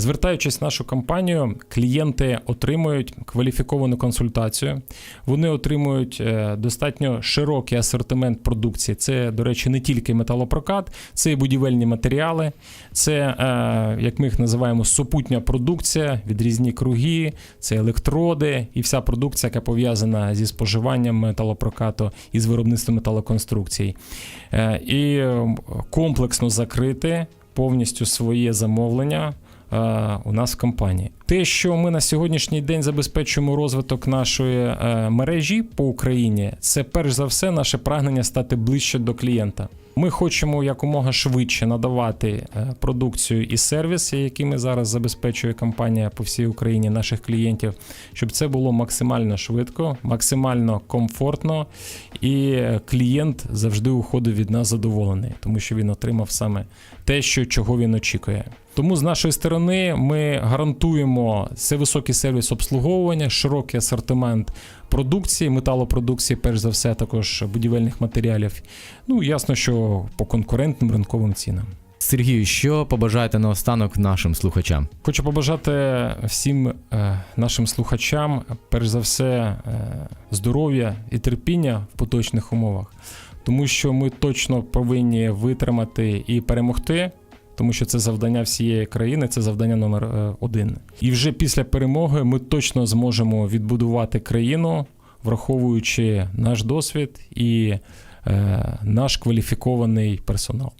Звертаючись в нашу компанію, клієнти отримують кваліфіковану консультацію. Вони отримують е, достатньо широкий асортимент продукції. Це, до речі, не тільки металопрокат, це і будівельні матеріали, це, е, як ми їх називаємо, супутня продукція, відрізні круги, це електроди і вся продукція, яка пов'язана зі споживанням металопрокату і з виробництвом металоконструкцій. Е, І комплексно закрити повністю своє замовлення у нас в компанії. Те, що ми на сьогоднішній день забезпечуємо розвиток нашої е, мережі по Україні, це перш за все наше прагнення стати ближче до клієнта. Ми хочемо якомога швидше надавати е, продукцію і сервіси, якими зараз забезпечує компанія по всій Україні наших клієнтів, щоб це було максимально швидко, максимально комфортно, і е, клієнт завжди уходив від нас задоволений, тому що він отримав саме те, що чого він очікує. Тому з нашої сторони ми гарантуємо це високий сервіс обслуговування, широкий асортимент продукції, металопродукції, перш за все, також будівельних матеріалів. Ну ясно, що по конкурентним ринковим цінам. Сергію, що побажаєте наостанок нашим слухачам? Хочу побажати всім е, нашим слухачам, перш за все, е, здоров'я і терпіння в поточних умовах, тому що ми точно повинні витримати і перемогти. Тому що це завдання всієї країни, це завдання номер е, один. І вже після перемоги ми точно зможемо відбудувати країну, враховуючи наш досвід і е, наш кваліфікований персонал.